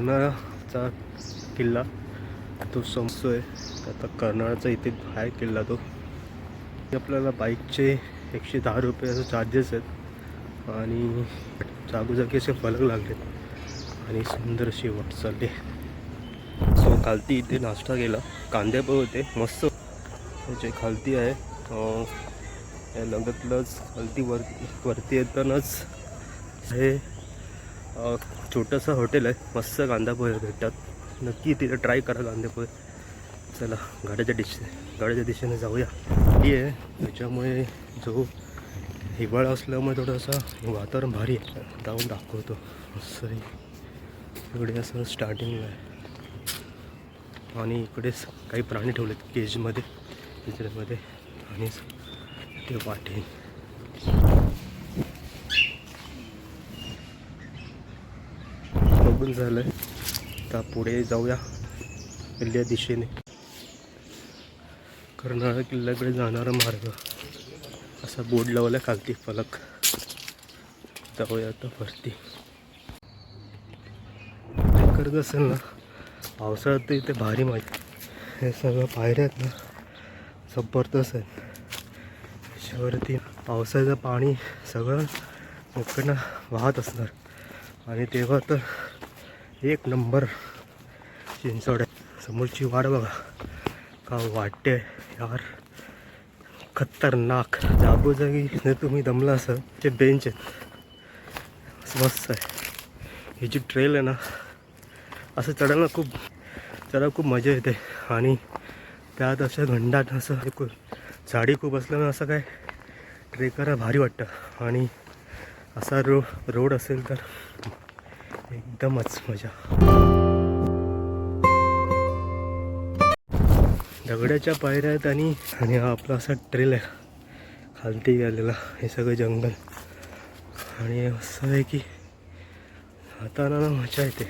कर्नाळाचा किल्ला तो संपतोय आता कर्नाळाचा इथे आहे किल्ला तो. आपल्याला बाईकचे एकशे दहा रुपये चार्जेस आहेत. आणि जागोजागी असे फलक लागलेत आणि सुंदर अशी वाट चालली. सो खालती इथे नाश्ता केला. कांदे पण होते. मस्त. जे खालती आहे या लगतलंच खालती वर वरती येतानाच हे छोटंसं हॉटेल आहे. मस्त कांदा पोहे भेटतात. नक्की तिथे ट्राय करा कांदे पोहे. चला गाड्याच्या दिशे गाड्याच्या दिशेने जाऊया. ही आहे. त्याच्यामुळे जो हिवाळा असल्यामुळे थोडंसं वातावरण भारी आहे. जाऊन दाखवतो. असं इकडे असं स्टार्टिंगला आहे. आणि इकडेच काही प्राणी ठेवलेत केजमध्ये पिंजऱ्यामध्ये आणि ते वाटे पण झालं आता पुढे जाऊया किल्ल्या दिशेने. कर्नाळा किल्ल्याकडे जाणारा मार्ग. असा बोर्ड लावला खालती फलक. जाऊया आता वरती. करत असेल ना? पावसाळ्यात तर इथे भारी मजा हे सगळं पायऱ्या आहेत ना? जबरदस्त आहेत. त्याच्यावरती पावसाचं पाणी सगळं इकडनं वाहत असणार. आणि तेव्हा तर एक नंबर चिंचवड आहे. समोरची वाट बघा. का वाटते यार. खतरनाक. जागोजागी जर तुम्ही दमला असाल. ते बेंच आहेत. मस्त आहे. ही जी ट्रेल आहे ना असं चढायला खूप चढायला खूप मजा येते. आणि त्यात अशा घंटात असं खूप झाडी खूप असल्यामुळे असं काय ट्रेक करायला भारी वाटतं. आणि असा रो रोड असेल तर एकदमच मजा. दगडाच्या पायऱ्या आहेत आणि आणि हा आपला असा ट्रेल आहे. खालती गेलेला हे सगळं जंगल. आणि असं आहे की हाताना ना मजा येते.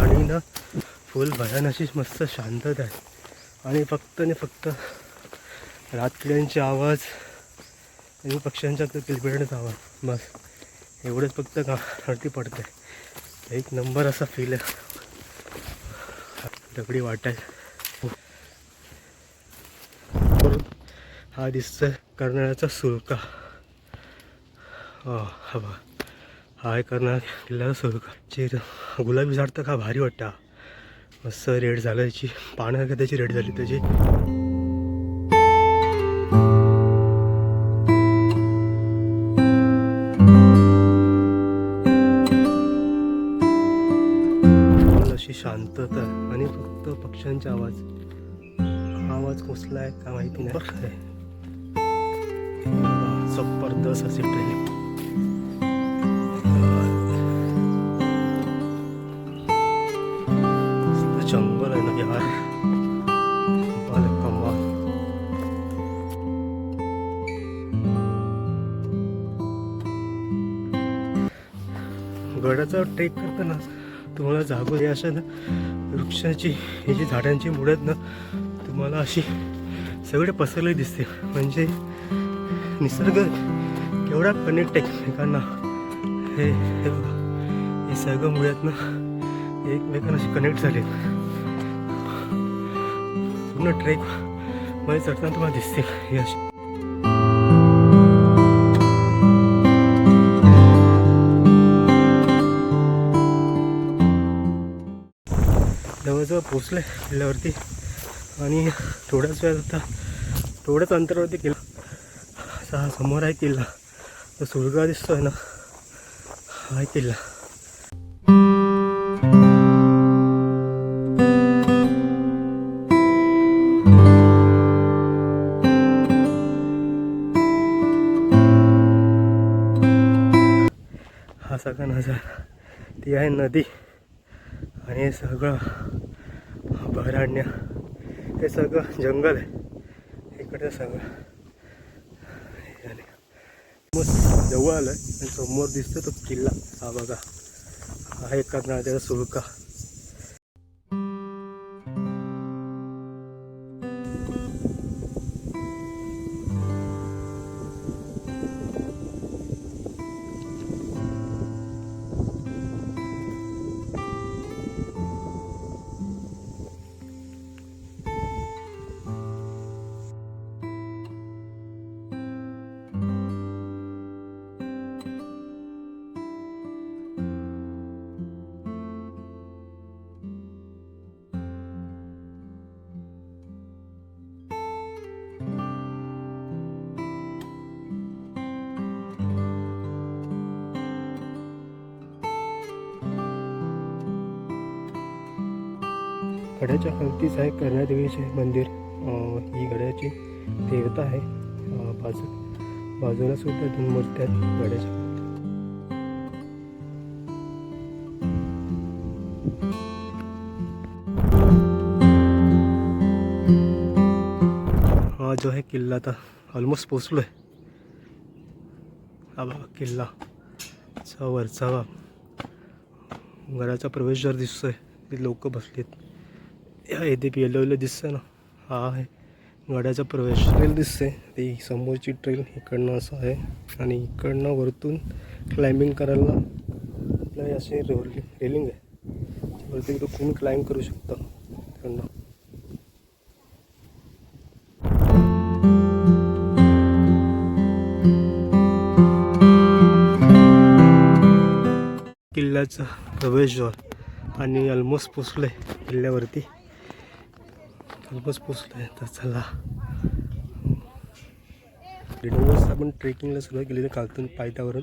आणि ना फुल भयान अशीच मस्त शांतता आहे. आणि फक्त आणि फक्त रात्र्यांचे आवाज आणि पक्ष्यांच्या तो किलबिटाचा आवाज बस. एवढंच फक्त गावरती पडतं. आहे एक नंबर असा फील आहे. दगडी वाटायला हा दिसतोय कर्नाळ्याचा सुळका. हवा हा आहे कर्नाळ किल्ल्याचा सुळका. चेर गुलाबी झाड तर का भारी वाटतं. मस्त रेड झालं. याची पानं त्याची रेड झाली. त्याची अशी शांतता आणि फक्त पक्ष्यांचा आवाज. हा आवाज कसला आहे का माहिती नाही. आहे. जबरदस्त अशी ट्रेन जंगल आहे ना यार गडाचा ट्रेक करताना तुम्हाला जागो हे अशा ना वृक्षाची ही जी झाडांची मुळं आहेत ना तुम्हाला अशी सगळे पसरले दिसते. म्हणजे निसर्ग केवढा कनेक्ट आहे एकमेकांना हे हे बघा हे सगळं मुळे ना एकमेकांना अशी कनेक्ट झाले. पूर्ण ट्रेकमध्ये चढताना तुम्हाला दिसते हे अशी. जवळजवळ पोचलं आहे किल्ल्यावरती. आणि थोड्याच वेळात आता थोड्याच अंतरावरती किल्ला. असा हा समोर आहे किल्ला. तो सुरगा आहे ना. हा किल्ला. हा सगळा नजारा. ती आहे नदी. आणि हे सगळं अभयारण्य. हे सगळं जंगल आहे. इकडचं सगळं. मग मस्त जवळ आलं आणि समोर दिसतो तो किल्ला. हा बघा. हा एकाच नात्याचा सुळका. गड्याच्या खालतीच आहे कर्णादेवीचे मंदिर ही गड्याची देवता आहे. बाजू बाजूला सुद्धा दोन मूर्त्या आहेत गड्याच्या हा जो आहे किल्ला आता ऑलमोस्ट पोचलो आहे हा बघा किल्ला चा वरचा भाग. घराचा प्रवेशद्वार दिसतोय. लोक बसलेत. या येथे येलो येलो दिसतंय ना. हा आहे. गडाचा प्रवेश. ट्रेल दिसते ती समोरची ट्रेल इकडनं असं आहे. आणि इकडनं वरतून क्लाइम्बिंग करायला आपलं असे रेलिंग रेलिंग आहे. वरती इकडं तुम्ही क्लाइंब करू शकता? इकडनं. किल्ल्याचा प्रवेशद्वार आणि ऑलमोस्ट पोचलं आहे किल्ल्यावरती. ऑलमोस्ट पोचलो आहे तर चला. डिनोवर्स आपण ट्रेकिंगला सुरुवात केली होती कालतून पायथ्यावरून.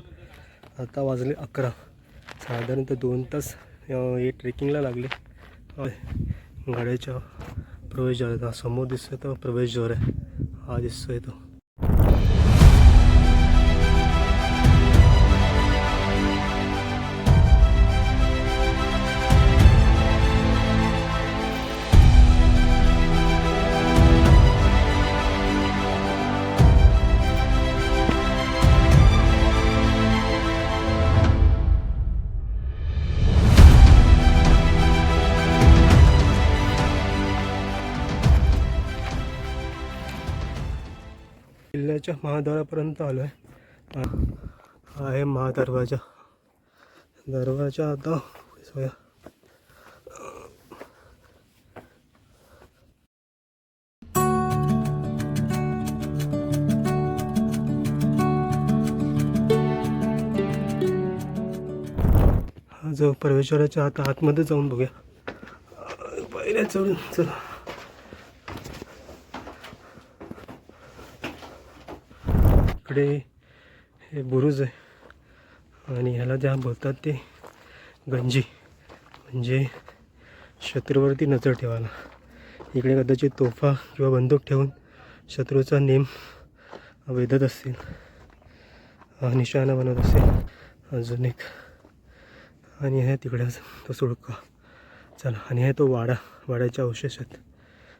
आता वाजले अकरा. साधारणतः दोन तास हे ट्रेकिंगला लागले. गाड्याच्या प्रवेशद्वार समोर दिसतोय तो प्रवेशद्वार आहे. हा दिसतोय तो. किल्ल्याच्या महाद्वारापर्यंत आलो आहे. आहे महादरवाजा. दरवाजा आता सोया जो परमेश्वराच्या आता आतमध्ये जाऊन बघूया. पहिल्या पायऱ्या चढून चला. इकडे हे बुरुज आहे. आणि ह्याला ज्या बोलतात ते गंजी. म्हणजे शत्रूवरती नजर ठेवायला. इकडे कदाचित तोफा किंवा बंदूक ठेवून शत्रूचा नेम वेधत असतील. निशाणा बनवत असेल अजून एक. आणि हे तिकडे तो सुळका. चला आणि हे तो वाडा. वाड्याच्या अवशेष आहेत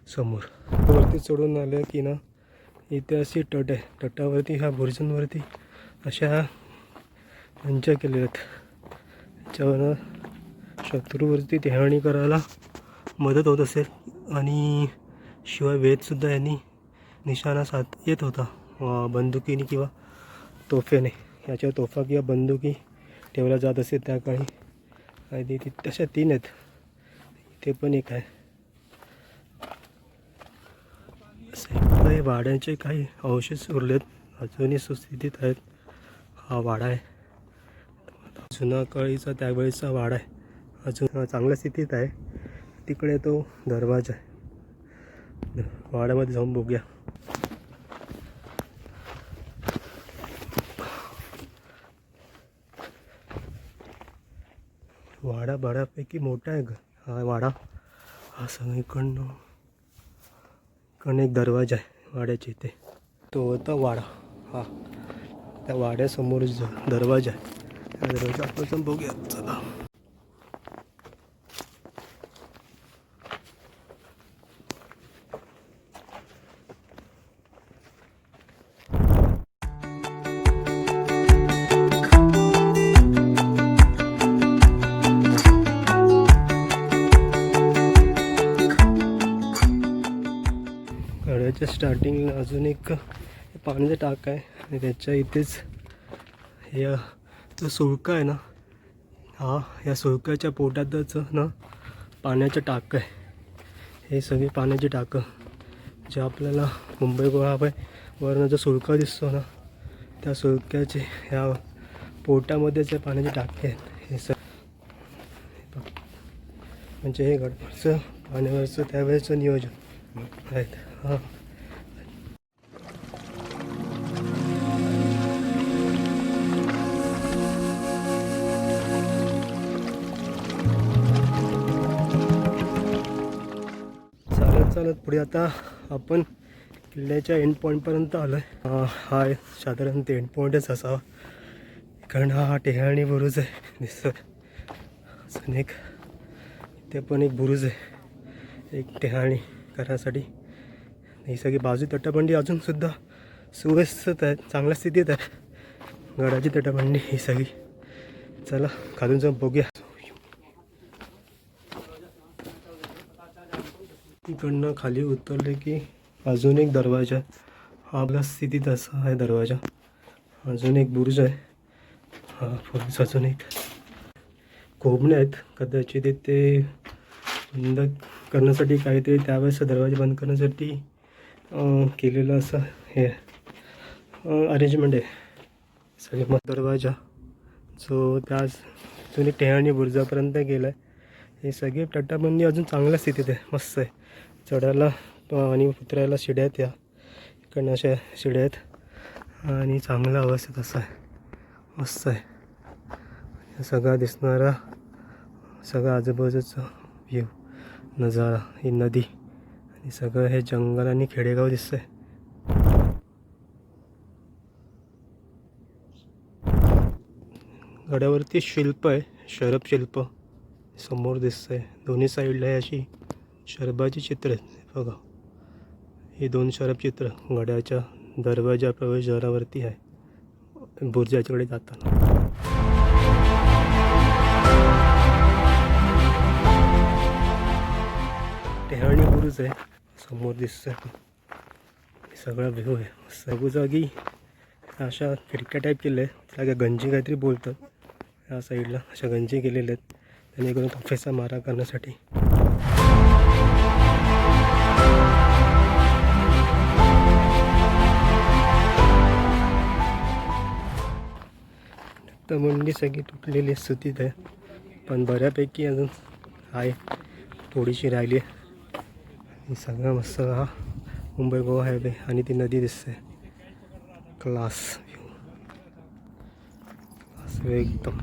समोर. वरती चढून आलं की ना इथे अशी तट आहे. तटावरती ह्या बुरजांवरती अशा मंचा केलेल्या आहेत त्याच्यावरनं शत्रूवरती टेहाणी करायला मदत होत असेल आणि शिवाय वेदसुद्धा यांनी निशाणा साथ येत होता. बंदुकीने किंवा तोफेने. याच्या तोफा किंवा बंदुकी ठेवल्या जात असेल त्या काळी. आणि ती ती- तशा तीन आहेत. इथे पण एक आहे. असं हे वाड्यांचे काही अवशेष उरलेत. अजूनही सुस्थितीत आहेत. हा वाडा आहे. जुना कळीचा त्यावेळेचा वाडा आहे. अजून चांगल्या स्थितीत आहे. तिकडे तो दरवाजा आहे. वाड्यामध्ये जाऊन बघूया. वाडा बऱ्यापैकी मोठा आहे ग. हा वाडा. हा सगळीकडनं इकडनं एक दरवाजा आहे. वाड्याच्या इथे तो होता वाडा. हा. त्या वाड्यासमोर जो दरवाजा आहे त्या दरवाजा आपण जाऊन बघूया. चला. गडाच्या स्टार्टिंगला अजून एक पाण्याचा टाक आहे आणि त्याच्या इथेच अ, जो सुळका आहे ना हा या सुळकाच्या पोटातच ना पाण्याचं टाकं आहे. हे सगळी पाण्याची टाकं जे आपल्याला मुंबई गोवा आहे वरनं जो सुळका दिसतो ना त्या सुळक्याचे ह्या पोटामध्येच हे पाण्याचे टाके आहेत हे स म्हणजे हे गडबडचं पाण्यावरचं त्यावेळेचं नियोजन. आहेत हां. चालत पुढे आता आपण किल्ल्याच्या एंड पॉईंटपर्यंत आलो आहे हा साधारण ते एंड पॉईंटच असावा. कारण हा टेहाणी बुरुज आहे. दिसतोय. अजून एक इथे पण एक बुरुज आहे. एक टेहाणी करण्यासाठी ही सगळी बाजू तटबंडी अजूनसुद्धा सुव्यवस्थित आहे. चांगल्या स्थितीत आहे. गडाची तटबंडी ही सगळी. चला खालून जाऊन बघूया. इकडनं खाली उतरले की अजून एक दरवाजा. हा आपला स्थितीत असा आहे दरवाजा. अजून एक बुर्ज आहे. हा पुरुष अजून एक. कोबणे आहेत. कदाचित ते बंद करण्यासाठी काहीतरी त्यावेळेस दरवाजा बंद करण्यासाठी केलेलं असं हे अरेंजमेंट आहे. सगळे मग दरवाजा जो त्या जुनी टेहाणी बुर्जापर्यंत गेला आहे हे सगळे तटाबंदी अजून चांगल्या स्थितीत आहे. मस्त आहे. चढायला आणि उतरायला शिड्या आहेत या. इकडनं अशा शिड्या आहेत. आणि चांगला अवस्थेत असा आहे मस्त आहे. सगळा दिसणारा सगळा आजूबाजूचा व्ह्यू नजारा ही नदी. आणि सगळं हे जंगल आणि खेडेगाव दिसतं आहे गड्यावरती शिल्प आहे शरब शिल्प. समोर दिसतंय. दोन्ही साईडला आहे अशी शरबाची चित्र बघा. ही दोन शरब चित्र गड्याच्या दरवाजा प्रवेशद्वारावरती आहे. बुर्जाच्याकडे जाताना. टेहाणी बुरुज आहे. समोर दिसतं सगळा व्ह्यू आहे. सगळं जागी अशा खिडक्या टाईप केल्या आहे त्या काय गंजी काहीतरी बोलतात. या साईडला अशा गंजी केलेल्या आहेत. त्यांनी करून तफेचा मारा करण्यासाठी. तर मंडी सगळी तुटलेली स्थितीत आहे. पण बऱ्यापैकी अजून आहे. थोडीशी राहिली आहे. आणि सगळं मस्त हा मुंबई गोवा हायवे आणि ती नदी दिसते. क्लास क्लास एकदम.